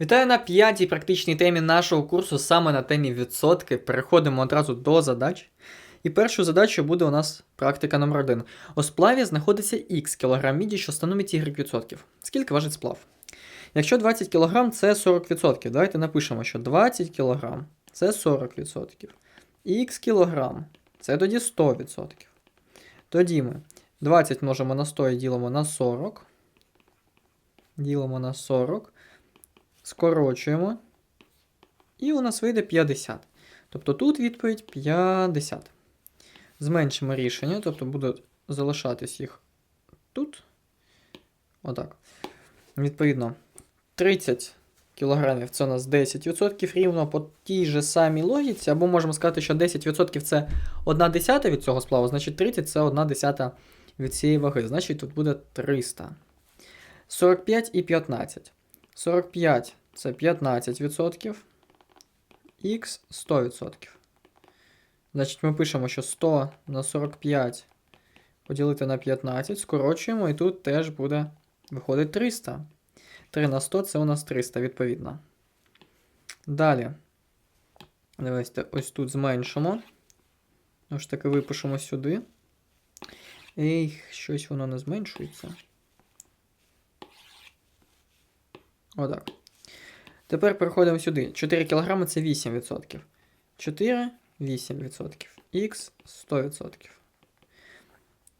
Вітаю на п'ятій практичній темі нашого курсу саме на темі відсотки. Переходимо одразу до задач. І першою задачою буде у нас практика номер 1 У сплаві знаходиться х кг міді, що становить y відсотків. Скільки важить сплав? Якщо 20 кг це 40%. Давайте напишемо, що 20 кг це 40%. Х кг це тоді 100%. Тоді ми 20 множимо на 100 і ділимо на 40. Ділимо на 40 скорочуємо. І у нас вийде 50. Тобто тут відповідь 50. Зменшимо рішення, тобто буде залишатись їх тут. Отак. Відповідно, 30 кг це у нас 10% рівно по тій же самій логіці, або можемо сказати, що 10% це 1 десята від цього сплаву, значить 30 це 1 десята від цієї ваги. Значить тут буде 300. 45 і 15. 45 це 15%, х 100%. Значить, ми пишемо, що 100 на 45 поділити на 15, скорочуємо, і тут теж буде виходить 300. 3 на 100 це у нас 300, відповідно. Далі. Давайте ось тут зменшимо. Ось таки випишемо сюди. Ей, щось воно не зменшується. Отак. Тепер переходимо сюди. 4 кг це 8%. 4 8%. Х 100%.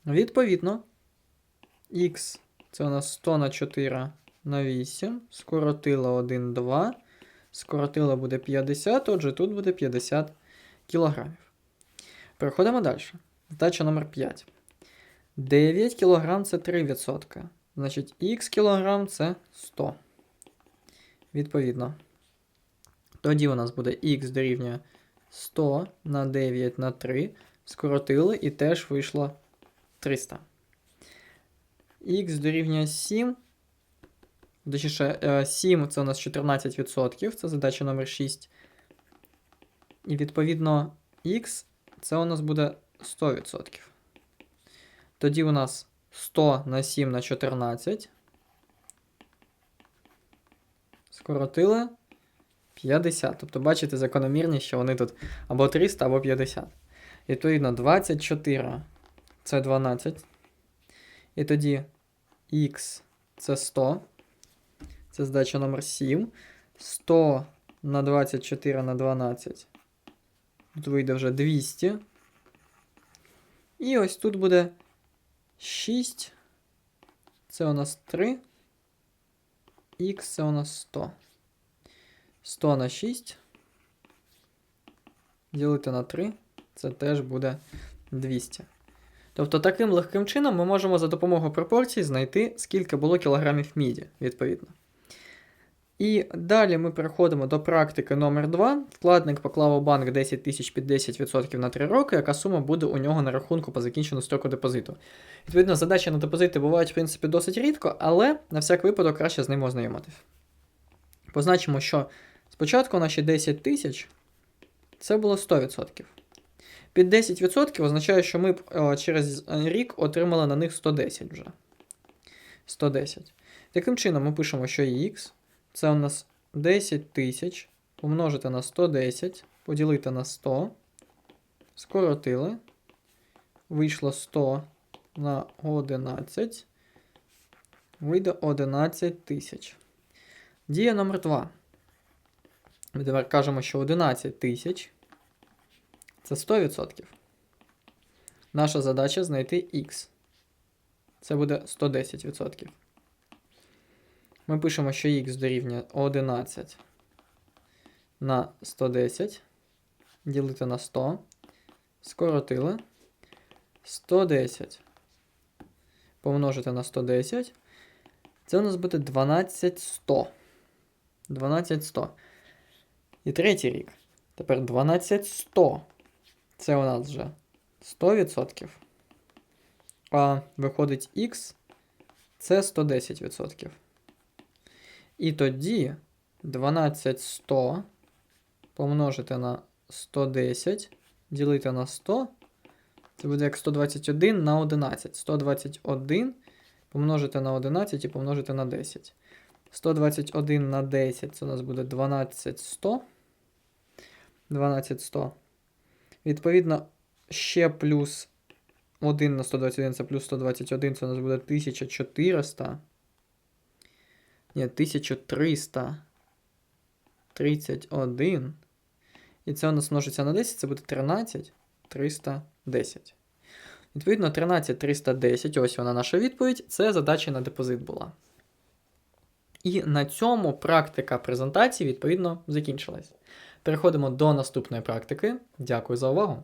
Відповідно, х це у нас 100 на 4 на 8. Скоротило 1, 2. Скоротило буде 50, отже, тут буде 50 кг. Переходимо далі. Задача номер 5. 9 кг це 3%. Значить, х кг це 100. Відповідно. Тоді у нас буде х дорівнює 100 на 9 на 3. Скоротили і теж вийшло 300. Х дорівнює 7. Точніше, 7 це у нас 14%. Це задача номер 6. І відповідно х це у нас буде 100%. Тоді у нас 100 на 7 на 14. Скоротили 50. Тобто, бачите, закономірність, що вони тут або 300, або 50. І Відповідно, 24 це 12. І тоді х це 100. Це задача номер 7. 100 на 24 на 12. Тут вийде вже 200. І ось тут буде 6. Це у нас 3. Х це у нас 100. 100 на 6. Ділити на 3. Це теж буде 200. Тобто таким легким чином ми можемо за допомогою пропорцій знайти, скільки було кілограмів міді, відповідно. І далі ми переходимо до практики номер 2 Вкладник поклав у банк 10 тисяч під 10% на 3 роки, яка сума буде у нього на рахунку по закінчену строку депозиту. Відповідно, задачі на депозити бувають, в принципі, досить рідко, але на всяк випадок краще з ними ознайомитись. Позначимо, що спочатку наші 10 тисяч це було 100%. Під 10% означає, що ми через рік отримали на них 110 вже. 110. Таким чином, ми пишемо, що х це у нас 10 тисяч помножити на 110, поділити на 100. Скоротили. Вийшло 100 на 11. Вийде 11 тисяч. Дія номер 2. Ми тепер кажемо, що 11 тисяч це 100%. Наша задача знайти х. Це буде 110%. Ми пишемо, що х дорівнює 11 на 110. Ділити на 100. Скоротили. 110 помножити на 110. Це у нас буде 12100. 12100. І третій рік. Тепер 12100. Це у нас вже 100%. А виходить х це 110%. І тоді 12100 помножити на 110, ділити на 100. Це буде як 121 на 11. 121 помножити на 11 і помножити на 10. 121 на 10 це у нас буде 12100. 12100. Відповідно, ще плюс 1 на 121 це плюс 121, це у нас буде 1400. Ні, 1331. І це у нас множиться на 10, це буде 13 310. Відповідно, 13 310, ось вона наша відповідь. Це задача на депозит була. І на цьому практика презентації, відповідно, закінчилась. Переходимо до наступної практики. Дякую за увагу.